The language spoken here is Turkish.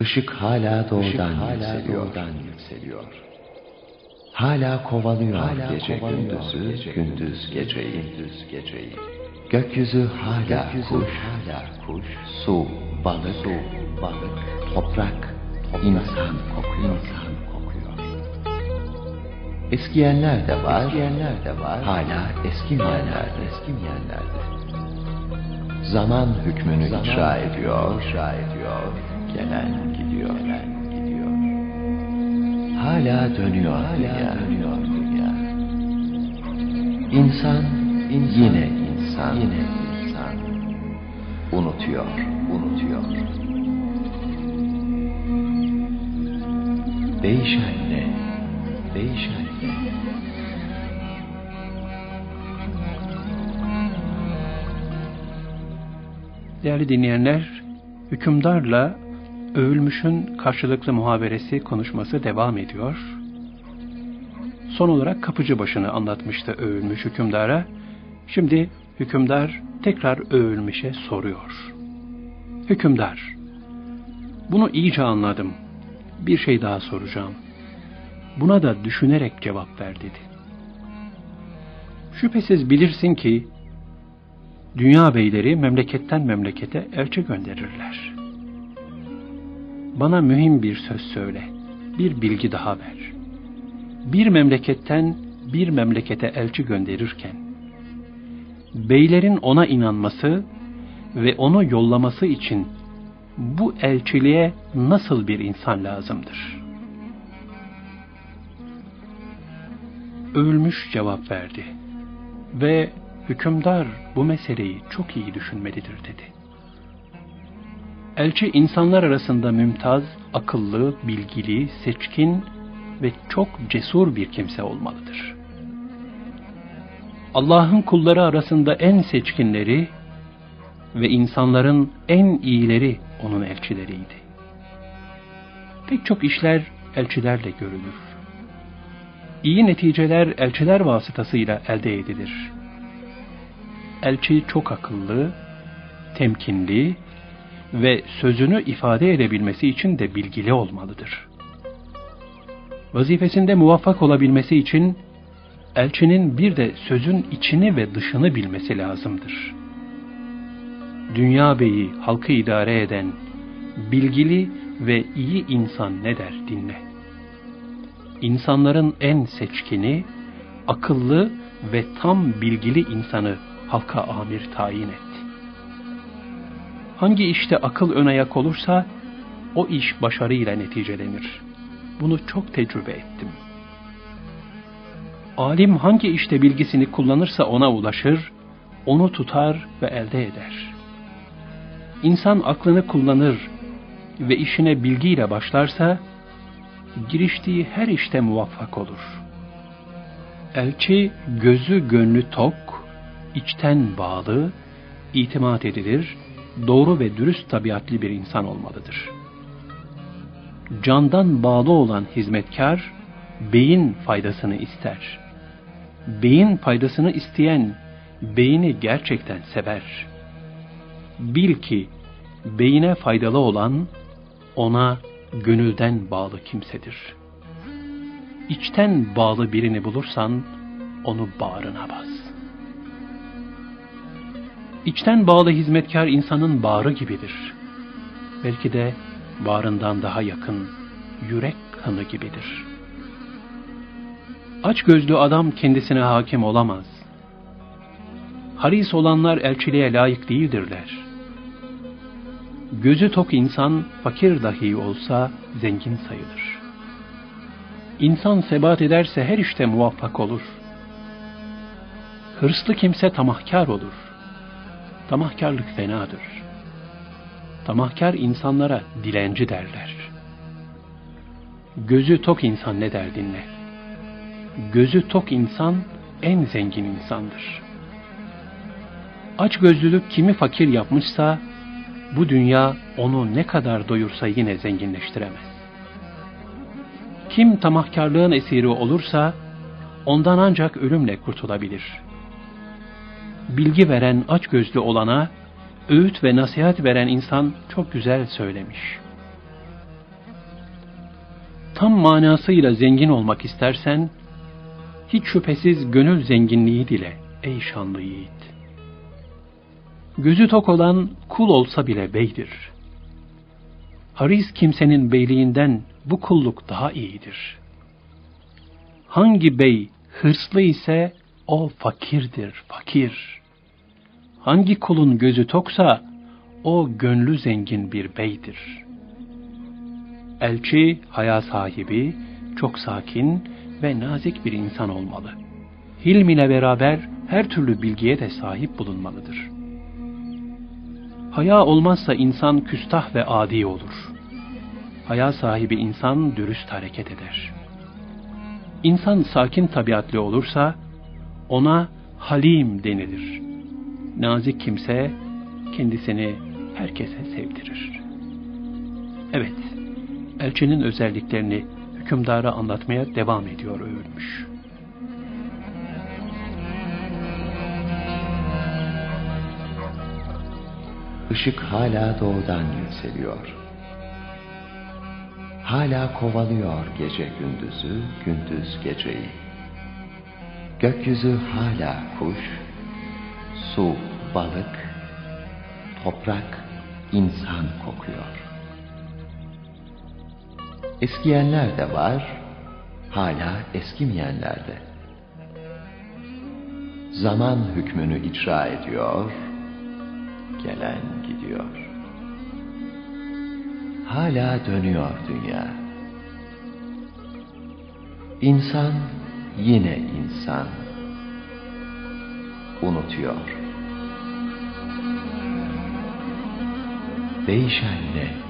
Işık hala doğudan, yükseliyor. yükseliyor. Hala kovalıyor Hala gece kovalıyor gündüzü, gece gündüz geceyi. gündüz geceyi. Gökyüzü hala Gökyüzü kuş, hala kuş, su, balık, su, balık, toprak, toprak, insan kokuyor. insan kokuyor. Eskiyenler de var, Eskiyenler de var, hala eskimeyenler hala de. eskimeyenler de. Zaman hükmünü Zaman icra ediyor, icra ediyor, gelen gidiyor. gelen gidiyor. Hala dönüyor Hala dünya. dönüyor dünya. İnsan, İnsan, yine insan, Yine insan unutuyor. unutuyor. Değişen ne? Değişen ne? Değerli dinleyenler, hükümdarla övülmüşün karşılıklı muhaberesi konuşması devam ediyor. Son olarak kapıcı başını anlatmıştı övülmüş hükümdara. Şimdi hükümdar tekrar övülmüşe soruyor. Hükümdar, bunu iyice anladım. Bir şey daha soracağım. Buna da düşünerek cevap ver dedi. Şüphesiz bilirsin ki Dünya beyleri memleketten memlekete elçi gönderirler. Bana mühim bir söz söyle, bir bilgi daha ver. Bir memleketten bir memlekete elçi gönderirken, beylerin ona inanması ve onu yollaması için bu elçiliğe nasıl bir insan lazımdır? Ölmüş cevap verdi ve hükümdar bu meseleyi çok iyi düşünmelidir dedi. Elçi insanlar arasında mümtaz, akıllı, bilgili, seçkin ve çok cesur bir kimse olmalıdır. Allah'ın kulları arasında en seçkinleri ve insanların en iyileri onun elçileriydi. Pek çok işler elçilerle görülür. İyi neticeler elçiler vasıtasıyla elde edilir elçi çok akıllı, temkinli ve sözünü ifade edebilmesi için de bilgili olmalıdır. Vazifesinde muvaffak olabilmesi için elçinin bir de sözün içini ve dışını bilmesi lazımdır. Dünya beyi halkı idare eden bilgili ve iyi insan ne der dinle. İnsanların en seçkini, akıllı ve tam bilgili insanı halka amir tayin et. Hangi işte akıl ön ayak olursa o iş başarıyla neticelenir. Bunu çok tecrübe ettim. Alim hangi işte bilgisini kullanırsa ona ulaşır, onu tutar ve elde eder. İnsan aklını kullanır ve işine bilgiyle başlarsa, giriştiği her işte muvaffak olur. Elçi gözü gönlü tok, içten bağlı, itimat edilir, doğru ve dürüst tabiatlı bir insan olmalıdır. Candan bağlı olan hizmetkar, beyin faydasını ister. Beyin faydasını isteyen, beyni gerçekten sever. Bil ki, beyine faydalı olan, ona gönülden bağlı kimsedir. İçten bağlı birini bulursan, onu bağrına bas. İçten bağlı hizmetkar insanın bağrı gibidir. Belki de bağrından daha yakın, yürek kanı gibidir. Aç gözlü adam kendisine hakim olamaz. Haris olanlar elçiliğe layık değildirler. Gözü tok insan fakir dahi olsa zengin sayılır. İnsan sebat ederse her işte muvaffak olur. Hırslı kimse tamahkar olur. Tamahkarlık fenadır. Tamahkar insanlara dilenci derler. Gözü tok insan ne der dinle. Gözü tok insan en zengin insandır. Aç gözlülük kimi fakir yapmışsa bu dünya onu ne kadar doyursa yine zenginleştiremez. Kim tamahkarlığın esiri olursa ondan ancak ölümle kurtulabilir.'' Bilgi veren aç gözlü olana, öğüt ve nasihat veren insan çok güzel söylemiş. tam manasıyla zengin olmak istersen, hiç şüphesiz gönül zenginliği dile ey şanlı yiğit. Gözü tok olan kul olsa bile beydir. Haris kimsenin beyliğinden bu kulluk daha iyidir. Hangi bey hırslı ise o fakirdir, fakir. Hangi kulun gözü toksa o gönlü zengin bir beydir. Elçi, haya sahibi, çok sakin ve nazik bir insan olmalı. Hilm ile beraber her türlü bilgiye de sahip bulunmalıdır. Haya olmazsa insan küstah ve adi olur. Haya sahibi insan dürüst hareket eder. İnsan sakin tabiatlı olursa ona halim denilir. Nazik kimse kendisini herkese sevdirir. Evet, elçinin özelliklerini hükümdara anlatmaya devam ediyor övülmüş. Işık hala doğudan yükseliyor. Hala kovalıyor gece gündüzü, gündüz geceyi. Gökyüzü hala kuş, su balık, toprak insan kokuyor. Eskiyenler de var, hala eskimeyenler de. Zaman hükmünü icra ediyor, gelen gidiyor. Hala dönüyor dünya. İnsan yine insan. Unutuyor. Değişen ne?